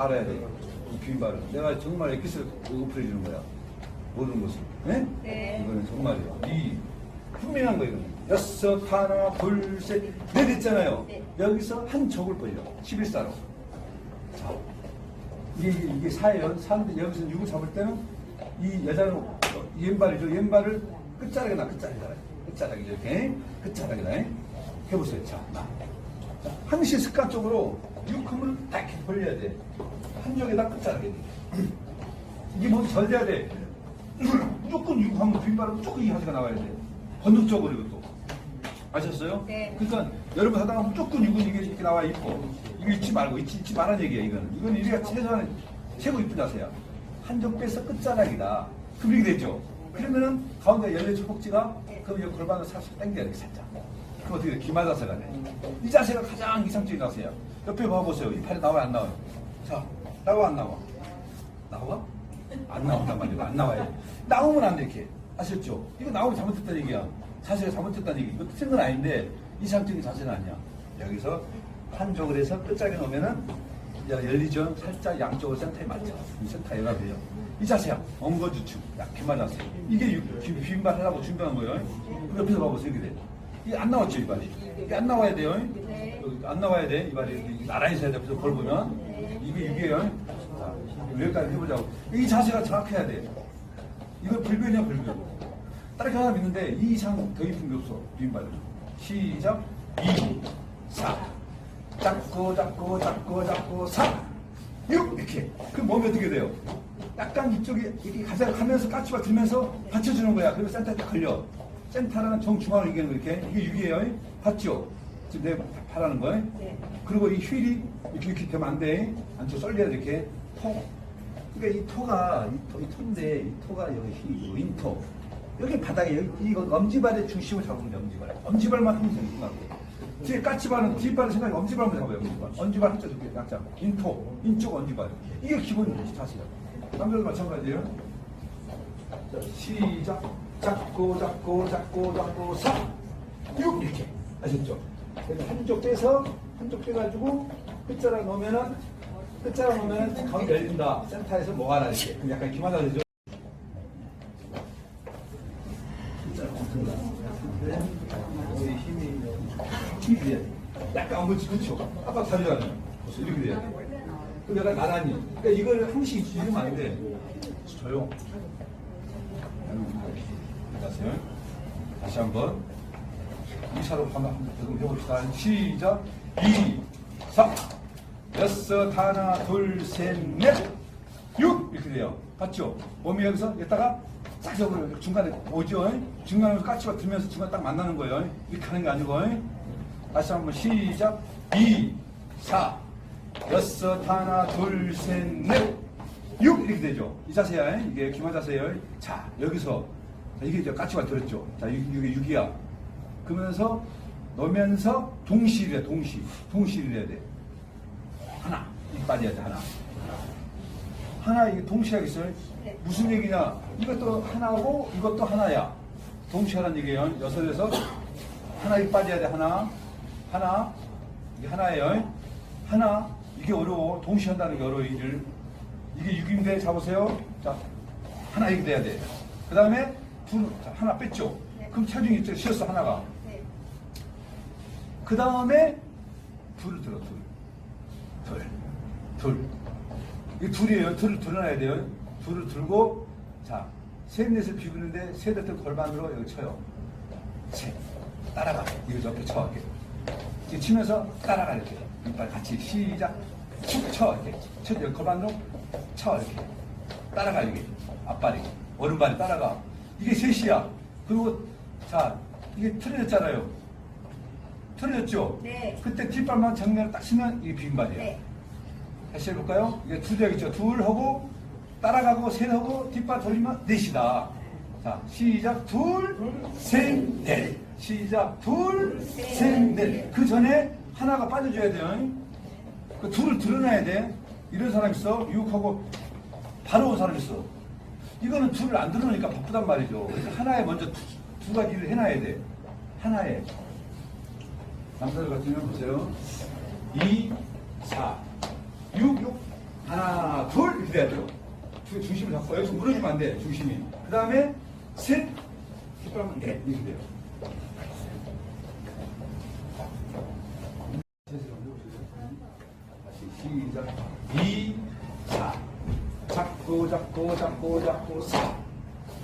알아야 돼. 이 비빔밥을. 내가 정말 엑기스 오프해 주는 거야. 모르는 것을. 네? 네. 이거는 정말이야. 이 분명한 거 이거는. 여섯, 하나, 둘, 셋, 넷 했잖아요. 네. 여기서 한 족을 벌려. 11사로. 자. 이게, 이게, 사예요. 사인데 여기서 육을 잡을 때는 이 여자는 어, 왼발이죠. 왼발을 끝자락에 나, 끝자락에 끝자락이 이렇게. 끝자락에다. 해보세요. 자, 나. 자, 항시 습관적으로 육음을 딱 벌려야 돼. 한쪽에다 끝자락에. 이게 뭐 절대야 돼. 무조건 육하면 빈발은 무조건 이 하지가 나와야 돼. 본능적으로 이것도. 아셨어요? 네. 그러니까 여러분 하다가 무조건 육은 이게 이렇게 나와 있고 이거 잊지 말고 잊지, 잊지 말라는 얘기야 이거는. 이건 우리가 최소한 최고 이쁜 자세야. 한쪽 빼서 끝자락이다. 그럼 이렇게 되죠. 그러면은 가운데 열려진 꼭지가 그럼 여기 골반을 살짝 당겨야 돼 살짝. 그럼 어떻게 돼? 기마 자세가 돼. 이 자세가 가장 이상적인 자세야. 옆에 봐보세요. 이 팔이 나와 안 나와요? 자, 나와 안 나와? 나와? 안 나온단 말이야. 안 나와요. 나오면 안 돼, 이렇게. 아셨죠? 이거 나오면 잘못했다는 얘기야. 자세가 잘못했다는 얘기. 이거 틀린 건 아닌데, 이상적인 자세는 아니야. 여기서 한쪽을 해서 끝자리 놓으면은, 열리죠? 살짝 양쪽으로 센터에 맞춰. 이 센터 연합해요. 이 자세야. 엉거주춤. 약해만 자세. 이게 비빔밥 하려고 준비한 거예요. 옆에서 봐보세요. 이렇게 돼. 이게 안 나왔죠, 이 발이. 이게 안 나와야 돼요. 안 나와야 돼. 이 발이 나란히 서야 돼. 옆에서 걸 보면. 이게 이게요. 자, 여기까지 해보자고. 이 자세가 정확해야 돼. 이거 불변이야, 불변. 다른 하나 있는데 이 이상 더 이쁜 게 없어. 비빔밥은. 시작. 2, 4. 잡고, 잡고, 잡고, 잡고, 4. 6. 이렇게. 그 몸이 어떻게 돼요? 약간 이쪽에 이렇게 가자 하면서 까치가 들면서 받쳐주는 거야. 그리고 센터에 딱 걸려. 센터라는 정중앙을 얘기하는 거 이렇게. 이게 6이에요. 봤죠? 지금 내가 바라는 거예요. 네. 그리고 이 휠이 이렇게 이렇게 되면 안 돼. 안쪽 썰려야 돼, 이렇게. 토. 그러니까 이 토가, 이, 토, 이 토인데, 이 토가 여기 휘, 윈토. 여기 바닥에, 여기, 이거 엄지발의 중심을 잡으면 돼, 엄지발. 엄지발만 하면 되는 뒤에 까치발은 뒷발을 생각해 엄지발만 잡아요, 엄지발. 엄지발 한쪽 이렇게 약자. 인토, 인쪽 엄지발. 이게 기본 자세야. 남자도 마찬가지예요. 자, 시작. 잡고, 잡고, 잡고, 잡고, 사. 육 이렇게. 아셨죠? 한쪽 빼서, 한쪽 빼가지고, 끝자락 놓으면은, 끝자락 놓으면은 가운데 열린다. 센터에서 뭐가. 그럼 약간 기마다 되죠? 힘이, 돼야 돼. 약간 엉거지, 그쵸? 아까 다리잖아요. 이렇게 돼야 돼. 그 내가 나란히. 그러니까 이걸 항시 이러면 안 돼. 조용. 안녕하세요. 다시 한번 이차로 한번 한번 해봅시다. 시작. 2, 3, 여섯, 하나, 둘, 셋, 넷, 6 이렇게 돼요. 봤죠? 몸이 여기서 여기다가 딱 저거 중간에 오죠? 중간에서 까치가 들면서 중간 딱 만나는 거예요. 이렇게 하는 게 아니고 다시 한번 시작. 2, 4, 여섯, 하나, 둘, 셋, 넷, 6 이렇게 되죠. 이 자세야. 이게 기마 자세예요. 자, 여기서 자, 이게 이제 까치가 들었죠. 자, 이게 6이야. 그러면서 넣으면서 해, 동시. 동시를 해야 돼. 하나. 이 빠져야 돼, 하나. 하나, 이게 동시하겠어요? 네. 무슨 얘기냐? 이것도 하나고 이것도 하나야. 동시하라는 얘기예요. 여섯에서 하나 이 빠져야 돼, 하나. 하나. 이게 하나예요. 하나. 이게 어려워. 동시에 한다는 게 어려워, 이를. 이게 6인데 잡으세요. 자, 하나 이렇게 돼야 돼. 그 다음에 둘, 자, 하나 뺐죠? 네. 그럼 체중이 있죠? 쉬었어, 하나가. 네. 그 다음에 둘을 들어, 둘. 둘. 둘. 이 둘이에요. 둘을 들어놔야 돼요. 둘을 들고, 자, 셋, 넷을 비비는데, 셋, 넷을 골반으로 여기 쳐요. 셋. 따라가. 이거 옆에 쳐, 이렇게. 치면서 따라가, 이렇게. 이빨 같이 시작. 툭 쳐, 이렇게. 쳐, 골반으로 쳐, 이렇게. 따라가, 이게. 앞발이. 오른발이 따라가. 이게 셋이야. 그리고, 자, 이게 틀어졌잖아요. 틀어졌죠? 네. 그때 뒷발만 정면을 딱 치면 이게 빈발이에요. 네. 다시 해볼까요? 이게 두 대겠죠. 둘 하고 따라가고 셋 하고 뒷발 돌리면 넷이다. 자, 시작. 둘, 셋, 넷. 시작. 둘, 셋, 넷. 그 전에 하나가 빠져줘야 돼요. 그 둘을 드러나야 돼. 이런 사람 있어. 유혹하고 바로 온 사람 있어. 이거는 둘을 안 들으니까 바쁘단 말이죠. 그래서 하나에 먼저 두, 두 가지를 해놔야 돼. 하나에. 남자들 같은 경우 보세요. 2, 4, 6, 6, 하나, 둘 이렇게 돼야 돼요. 중심을 잡고 여기서 무너지면 안 돼. 중심이. 그 다음에 셋, 뒷발만 넷 이렇게 돼요. 잡고, 잡고, 잡고, 잡고, 4.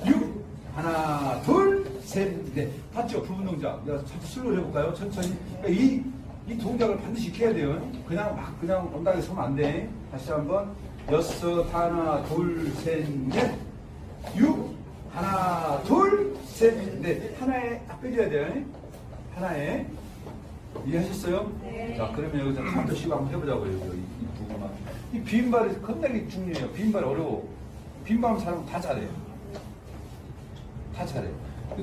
6. 하나, 둘, 셋, 넷. 봤죠? 부분 동작. 야, 천천히 슬로우 해볼까요? 천천히. 그러니까 이, 이 동작을 반드시 익혀야 돼요. 그냥 막, 그냥 온당에 서면 안 돼. 다시 한 번. 여섯, 하나, 둘, 셋, 넷. 6. 하나, 둘, 셋, 넷. 하나에 딱 빼줘야 돼요. 하나에. 이해하셨어요? 자, 그러면 여기서 한번 더 쉬고 한번 해보자고요. 이, 이 부분만. 이 빈발이 겁나게 중요해요. 빈발 어려워. 빈발 사람은 다 잘해요. 다 잘해요.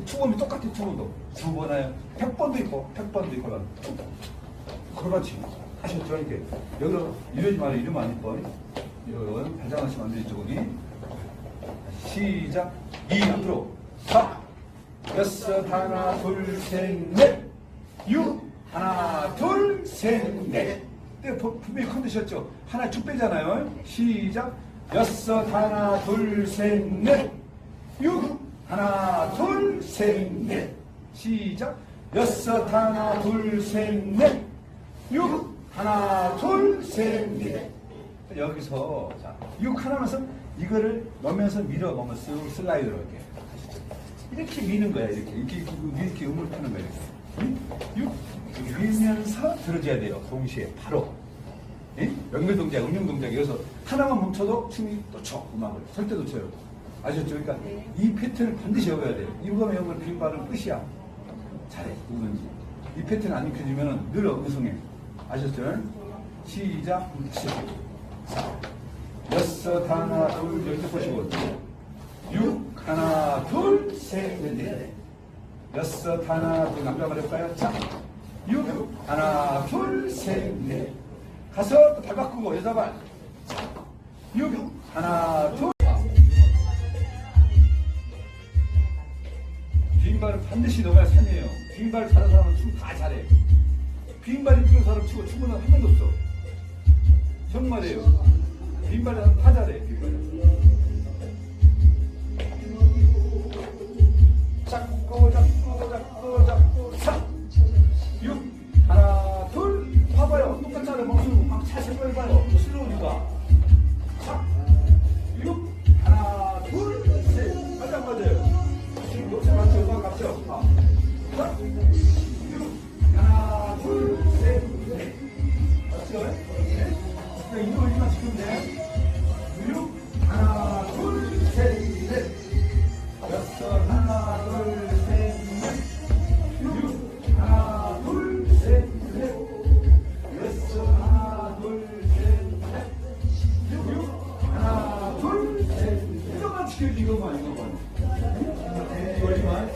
투범이 똑같아, 투범도. 두번 해요. 백 번도 있고, 백 번도 있고, 툭. 그렇지. 하셨죠? 이렇게. 여기로 이러지 말아요. 이러면 안 이뻐. 이건 발장하시면 안 돼, 이쪽은. 시작. 이 앞으로. 사. 여섯, 하나, 둘, 셋, 넷. 육. 하나, 둘, 셋, 넷. 네, 부- 분명히 컨디셨죠? 하나 쭉 빼잖아요. 시작. 여섯, 하나, 둘, 셋, 넷. 육. 하나, 둘, 셋, 넷. 시작. 여섯, 하나, 둘, 셋, 넷. 육. 하나, 둘, 셋, 넷. 여기서, 자, 육 하나면서 이거를 넣으면서 밀어 쓱 슬라이드로 이렇게. 이렇게 미는 거야, 이렇게. 이렇게, 이렇게, 이렇게 음을 타는 거야, 이렇게. 응? 육. 밀면서 들어줘야 돼요, 동시에. 바로. 응? 연결 동작, 응용 동작. 여기서 하나만 멈춰도 춤이 또 춰, 음악을. 설 때도 춰요. 아셨죠? 그러니까 이 패턴을 반드시 외워야 돼요. 이거면 이걸 빈발은 끝이야. 잘해, 누군지. 이 패턴 안 익혀주면 늘 엉성해. 아셨죠? 시작. 시작. 여섯, 하나, 둘, 열두 보시고. 육, 하나, 둘, 셋, 넷. 여섯, 하나, 둘, 남자 말해볼까요? 자. 육, 하나, 둘, 셋, 넷. 가서 또발 바꾸고, 여자 발. 자. 육, 하나, 둘. 빈발은 반드시 넣어야 산이에요. 빈발 잘하는 사람은 춤 다 잘해. 빈발이 뛰는 사람 치고 춤은 한 명도 없어. 정말이에요. 빈발은 다 잘해, 빈발은. 잡고, 잡 이것만. 이거지만.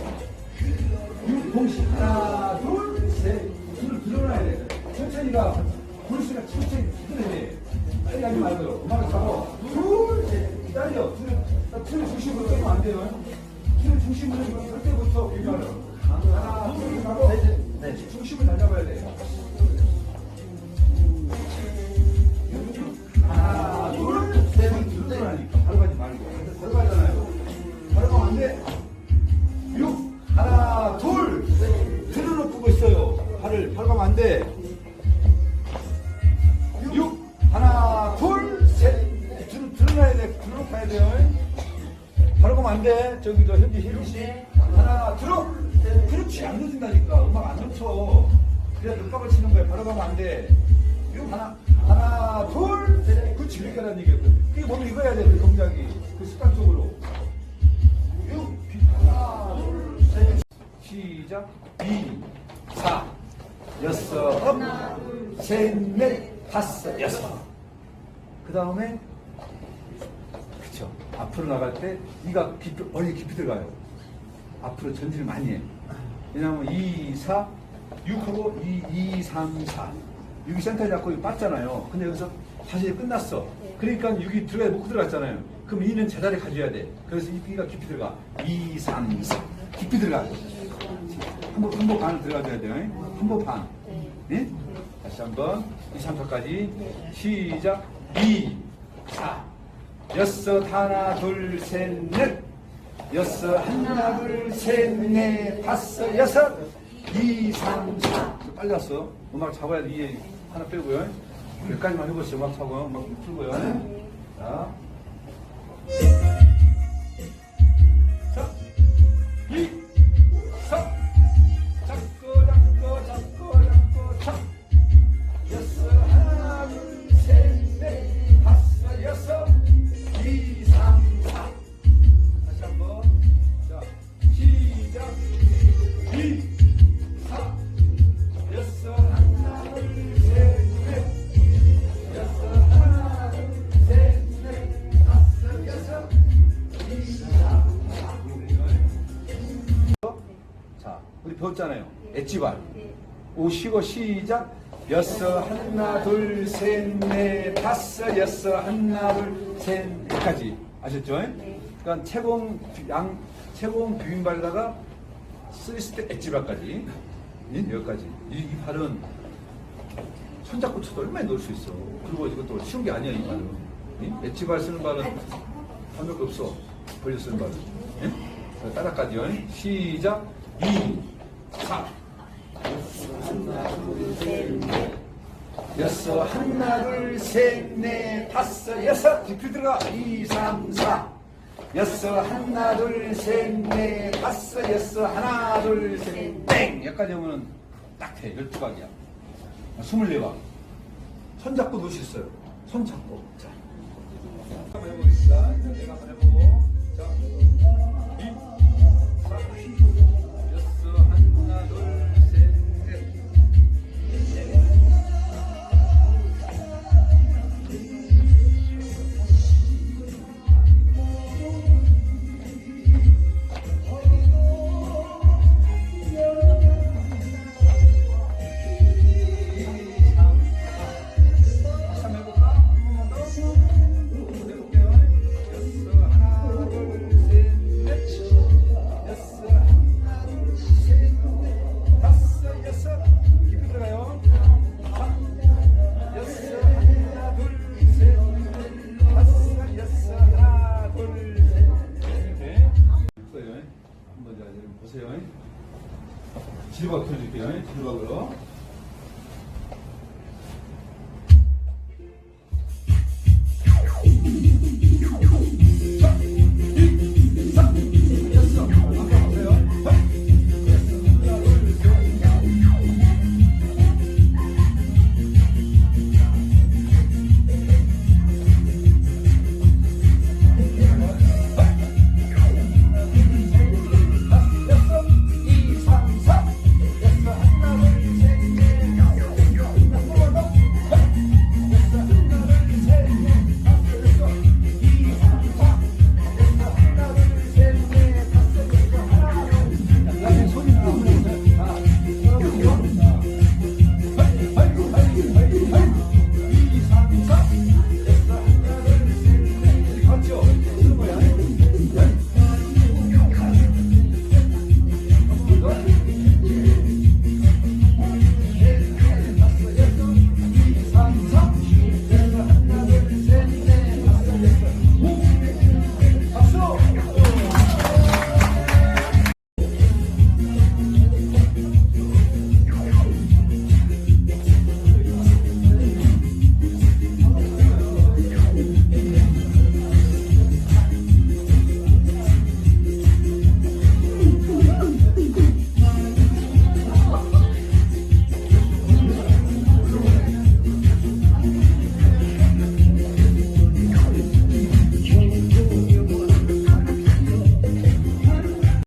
육, 동시. 하나, 둘, 셋. 줄을 들어놔야 돼. 천천히가, 불수가 천천히 들어야 돼. 빨리 하지 말고요. 음악을 잡아. 둘, 셋. 기다려. 줄을 중심으로 빼면 안 돼요. 줄을 중심으로 설 때부터 비교하려. 하나, 둘, 잡아. 네. 중심을 잘 잡아야 돼. 돼. 육, 하나, 하나, 둘, 셋. 그렇지. 그렇게 하는 얘기야. 그게 이거 해야 돼. 그 동작이. 그. 육, 하나, 둘, 셋. 시작. 2, 4, 여섯, 셋, 넷, 다섯, 여섯. 그 다음에, 그쵸. 앞으로 나갈 때, 이가 깊이, 머리 깊이 들어가요. 앞으로 전진을 많이 해. 왜냐면 2, 4, 6하고 2, 2, 3, 4. 6이 센터에 잡고 이거 빠잖아요. 근데 여기서 다시 끝났어. 그러니까 6이 들어가야 못 들어갔잖아요. 그럼 2는 제자리 가져야 돼. 그래서 이 B가 깊이 들어가. 2, 3, 4. 깊이 들어가. 한번, 한번 반을 들어가줘야 돼요. 한번 반. 네? 다시 한 번. 2, 3, 4까지. 시작. 2, 4, 여섯 하나 둘 셋 넷 여섯 하나 둘 셋 넷 다섯 여섯 이삼사 빨리 왔어 음악 잡아야 돼 이게 하나 빼고요. 여기까지만 해보시죠. 음악 잡고 음악 풀고요. 자 자, 배웠잖아요. 엣지발. 오시고 시작. 여섯 하나 둘 셋 넷 다섯 여섯 하나 둘셋 넷까지 아셨죠? 그러니까 채공 양 채공 비빔발에다가 쓰리스텝 엣지발까지 예? 여기까지 이, 이 발은 손잡고 쳐도 얼마나 넣을 수 있어. 그리고 이것도 쉬운 게 아니야 이 발은. 예? 엣지발 쓰는 발은 방법 없어. 벌려 쓰는 발은. 예? 자, 따라까지요. 시작. 2, 4, 여섯, 하나, 둘, 셋, 넷, 다섯, 여섯. 뒤풀 들어가. 2, 3, 4. 여섯, 하나, 둘, 셋, 넷, 다섯, 여섯, 하나, 둘, 셋, 땡! 여기까지 오면 딱 돼. 12각이야. 24각. 손 잡고 놓을 수 있어요. 손 잡고. 자. 한번 해보겠습니다. 내가 한번 해보고.